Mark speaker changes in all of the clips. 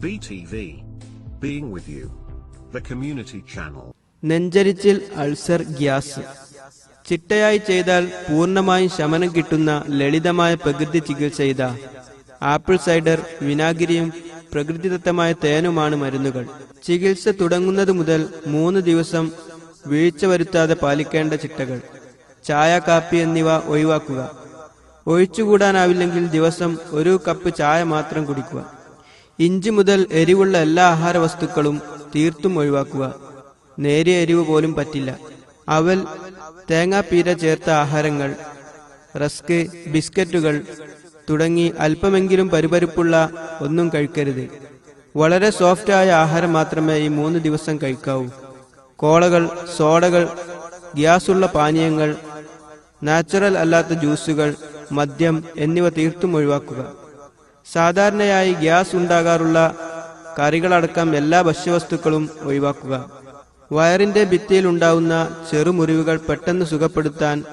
Speaker 1: BTV. Being with you. The community channel.
Speaker 2: നെഞ്ചരിച്ചിൽ ulcer gas ചിട്ടയായി ചെയ്താൽ പൂർണമായും ശമനം കിട്ടുന്ന ലളിതമായ പ്രകൃതി ചികിത്സ ഇതാ ആപ്പിൾ സൈഡർ വിനാഗിരിയും പ്രകൃതിദത്തമായ തേനുമാണ് മരുന്നുകൾ ചികിത്സ തുടങ്ങുന്നത് മുതൽ മൂന്ന് ദിവസം വീഴ്ച വരുത്താതെ പാലിക്കേണ്ട ചിട്ടകൾ ചായ കാപ്പി എന്നിവ ഒഴിവാക്കുക ഒഴിച്ചുകൂടാനാവില്ലെങ്കിൽ ദിവസം ഒരു കപ്പ് ചായ മാത്രം കുടിക്കുക ഇഞ്ചി മുതൽ എരിവുള്ള എല്ലാ ആഹാര വസ്തുക്കളും തീർത്തും ഒഴിവാക്കുക. നേരിയ എരിവ് പോലും പറ്റില്ല. അവൽ തേങ്ങാപ്പീര ചേർത്ത ആഹാരങ്ങൾ റസ്ക് ബിസ്ക്കറ്റുകൾ തുടങ്ങി അല്പമെങ്കിലും പരിപരിപ്പുള്ള ഒന്നും കഴിക്കരുത്. വളരെ സോഫ്റ്റ് ആയ ആഹാരം മാത്രമേ ഈ മൂന്ന് ദിവസം കഴിക്കാവൂ. കോളകൾ സോഡകൾ ഗ്യാസുള്ള പാനീയങ്ങൾ നാച്ചുറൽ അല്ലാത്ത ജ്യൂസുകൾ മദ്യം എന്നിവ തീർത്തും ഒഴിവാക്കുക. സാധാരണയായി ഗ്യാസ് ഉണ്ടാകാറുള്ള കറികളടക്കം എല്ലാ ഭക്ഷ്യവസ്തുക്കളും ഒഴിവാക്കുക. വയറിന്റെ ഭിത്തിയിൽ ഉണ്ടാവുന്ന ചെറുമുറിവുകൾ പെട്ടെന്ന് സുഖപ്പെടുത്താൻ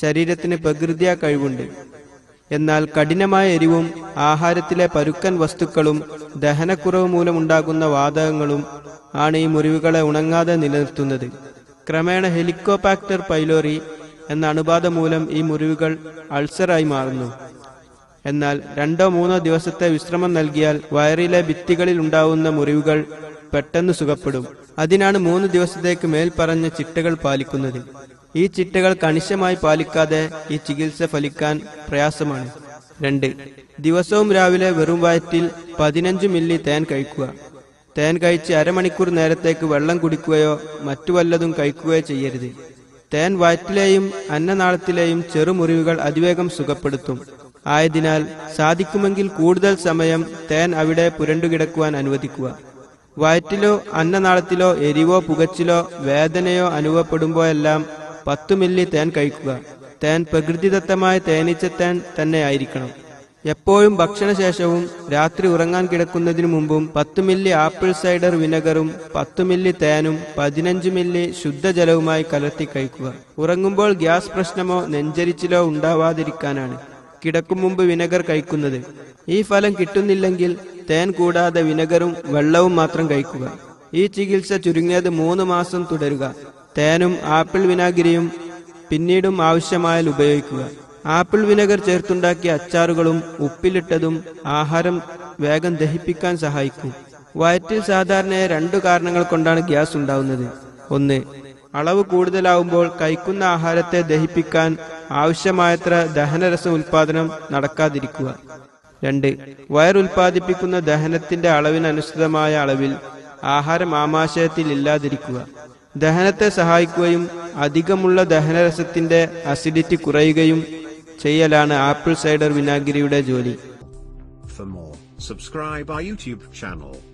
Speaker 2: ശരീരത്തിന് പ്രകൃതിയാ കഴിവുണ്ട്. എന്നാൽ കഠിനമായ എരിവും ആഹാരത്തിലെ പരുക്കൻ വസ്തുക്കളും ദഹനക്കുറവ് മൂലമുണ്ടാകുന്ന വാതകങ്ങളും ആണ് ഈ മുറിവുകളെ ഉണങ്ങാതെ നിലനിർത്തുന്നത്. ക്രമേണ ഹെലിക്കോപാക്ടർ പൈലോറി എന്ന അണുബാധ മൂലം ഈ മുറിവുകൾ അൾസറായി മാറുന്നു. എന്നാൽ രണ്ടോ മൂന്നോ ദിവസത്തെ വിശ്രമം നൽകിയാൽ വയറിലെ ഭിത്തികളിൽ ഉണ്ടാവുന്ന മുറിവുകൾ പെട്ടെന്ന് സുഖപ്പെടും. അതിനാണ് മൂന്ന് ദിവസത്തേക്ക് മേൽ പറഞ്ഞ ചിട്ടകൾ പാലിക്കുന്നത്. ഈ ചിട്ടകൾ കണിശമായി പാലിക്കാതെ ഈ ചികിത്സ ഫലിക്കാൻ പ്രയാസമാണ്. രണ്ട്. ദിവസവും രാവിലെ വെറും വയറ്റിൽ പതിനഞ്ച് മില്ലി തേൻ കഴിക്കുക. തേൻ കഴിച്ച് അരമണിക്കൂർ നേരത്തേക്ക് വെള്ളം കുടിക്കുകയോ മറ്റു വല്ലതും കഴിക്കുകയോ ചെയ്യരുത്. തേൻ വയറ്റിലെയും അന്നനാളത്തിലെയും ചെറുമുറിവുകൾ അതിവേഗം സുഖപ്പെടുത്തും. ആയതിനാൽ സാധിക്കുമെങ്കിൽ കൂടുതൽ സമയം തേൻ അവിടെ പുരണ്ടുകിടക്കുവാൻ അനുവദിക്കുക. വയറ്റിലോ അന്നനാളത്തിലോ എരിവോ പുകച്ചിലോ വേദനയോ അനുഭവപ്പെടുമ്പോഴെല്ലാം പത്തു മില്ലി തേൻ കഴിക്കുക. തേൻ പ്രകൃതിദത്തമായ തേനീച്ച തേൻ തന്നെ ആയിരിക്കണം. എപ്പോഴും ഭക്ഷണശേഷവും രാത്രി ഉറങ്ങാൻ കിടക്കുന്നതിനു മുമ്പും പത്ത് മില്ലി ആപ്പിൾ സൈഡർ വിനെഗറും പത്ത് മില്ലി തേനും പതിനഞ്ച് മില്ലി ശുദ്ധജലവുമായി കലർത്തി കഴിക്കുക. ഉറങ്ങുമ്പോൾ ഗ്യാസ് പ്രശ്നമോ നെഞ്ചരിച്ചിലോ ഉണ്ടാവാതിരിക്കാനാണ്. കിടക്കും മുമ്പ് വിനഗർ കഴിക്കുന്നത്. ഈ ഫലം കിട്ടുന്നില്ലെങ്കിൽ തേൻ കൂടാതെ വിനഗറും വെള്ളവും മാത്രം കഴിക്കുക. ഈ ചികിത്സ ചുരുങ്ങിയത് മൂന്ന് മാസം തുടരുക. തേനും ആപ്പിൾ വിനാഗിരിയും പിന്നീടും ആവശ്യമായാൽ ഉപയോഗിക്കുക. ആപ്പിൾ വിനഗർ ചേർത്തുണ്ടാക്കിയ അച്ചാറുകളും ഉപ്പിലിട്ടതും ആഹാരം വേഗം ദഹിപ്പിക്കാൻ സഹായിക്കും. വയറ്റിൽ സാധാരണയായി രണ്ടു കാരണങ്ങൾ കൊണ്ടാണ് ഗ്യാസ് ഉണ്ടാവുന്നത്. ഒന്ന് അളവ് കൂടുതലാവുമ്പോൾ കഴിക്കുന്ന ആഹാരത്തെ ദഹിപ്പിക്കാൻ ആവശ്യമായത്ര ദഹനരസ ഉൽപാദനം നടക്കാതിരിക്കുക. രണ്ട് വയറുൽപാദിപ്പിക്കുന്ന ദഹനത്തിന്റെ അളവിനനുസൃതമായ അളവിൽ ആഹാരം ആമാശയത്തിൽ ഇല്ലാതിരിക്കുക. ദഹനത്തെ സഹായിക്കുകയും അധികമുള്ള ദഹനരസത്തിന്റെ അസിഡിറ്റി കുറയുകയും ചെയ്യലാണ് ആപ്പിൾ സൈഡർ വിനാഗിരിയുടെ ജോലി.
Speaker 1: For more, subscribe our YouTube channel.